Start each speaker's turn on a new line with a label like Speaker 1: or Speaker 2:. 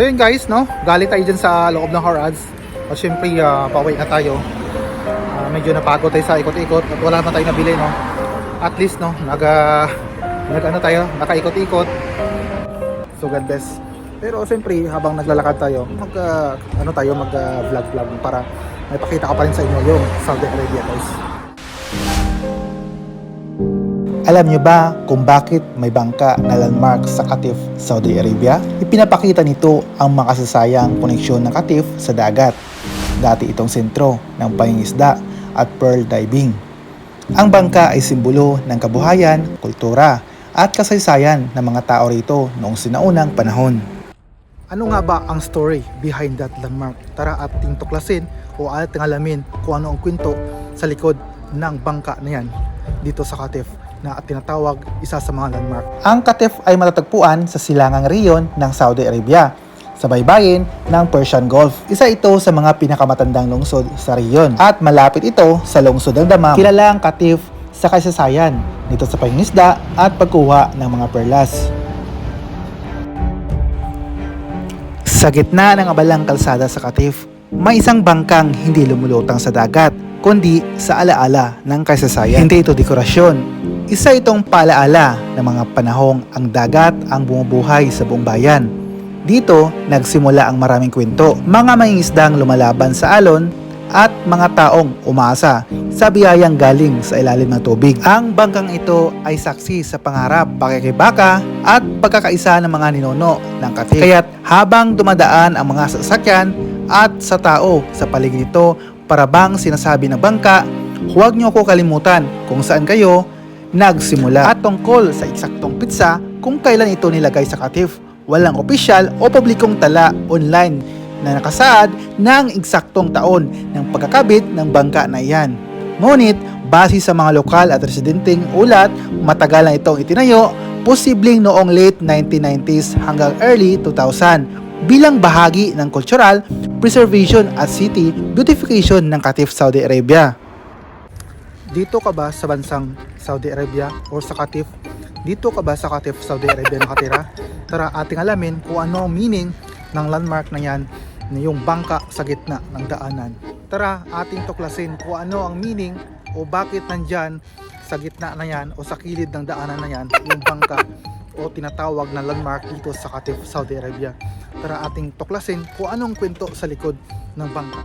Speaker 1: So yun guys, no? Galing tayo dyan sa loob ng Harads. At syempre, uh, pauwi na tayo. Ah, medyo napagod tayo sa ikot-ikot at wala naman tayo nabili, no? At least, no? Nag, ah, nag ano tayo, nakaikot-ikot. So God bless. Pero siyempre, habang naglalakad tayo, mag, ah, ano tayo, mag ah, vlog-vlog para may pakita ka pa rin sa inyo yung Saudi Arabia guys. Alam niyo ba kung bakit may bangka na landmark sa Qatif, Saudi Arabia? Ipinapakita nito ang makasasayang koneksyon ng Qatif sa dagat. Dati itong sentro ng pangingisda at pearl diving. Ang bangka ay simbolo ng kabuhayan, kultura at kasaysayan ng mga tao rito noong sinaunang panahon. Ano nga ba ang story behind that landmark? Tara ating tuklasin o ating alamin kung ano ang kwento sa likod ng bangka na yan dito sa Qatif na tinatawag isa sa mga landmark. Ang Qatif ay matatagpuan sa silangang riyon ng Saudi Arabia sa baybayin ng Persian Gulf. Isa ito sa mga pinakamatandang lungsod sa riyon at malapit ito sa lungsod ng Damam. Kilala ang Qatif sa kasaysayan nito sa pangingisda at pagkuha ng mga perlas. Sa gitna ng abalang kalsada sa Qatif, may isang bangkang hindi lumulutang sa dagat, kundi sa alaala ng kasaysayan. Hindi ito dekorasyon. Isa itong paalaala ng mga panahong ang dagat ang bumubuhay sa buong bayan. Dito, nagsimula ang maraming kwento. Mga mangingisdang lumalaban sa alon at mga taong umaasa sa biyayang galing sa ilalim ng tubig. Ang bangkang ito ay saksi sa pangarap, pakikibaka at pagkakaisa ng mga ninuno ng Katif. Kaya't habang dumadaan ang mga sasakyan at sa tao sa paligid nito, para bang sinasabi ng bangka, huwag niyo ko kalimutan kung saan kayo nagsimula. At tungkol sa eksaktong pizza, kung kailan ito nilagay sa Katif, walang opisyal o publikong tala online na nakasaad ng eksaktong taon ng pagkakabit ng bangka na iyan. Ngunit, base sa mga lokal at residenteng ulat, matagal na itong itinayo, posibleng noong late 1990s hanggang early 2000 bilang bahagi ng cultural preservation at city beautification ng Qatif, Saudi Arabia. Dito ka ba sa bansang Saudi Arabia o sa Qatif? Dito ka ba sa Qatif, Saudi Arabia nakatira? Tara ating alamin kung ano meaning ng landmark na yan na yung bangka sa gitna ng daanan. Tara ating tuklasin kung ano ang meaning o bakit nandyan sa gitna na yan o sa kilid ng daanan na yan yung bangka o tinatawag na landmark dito sa Qatif, Saudi Arabia. Tara ating tuklasin kung anong kwento sa likod ng bangka.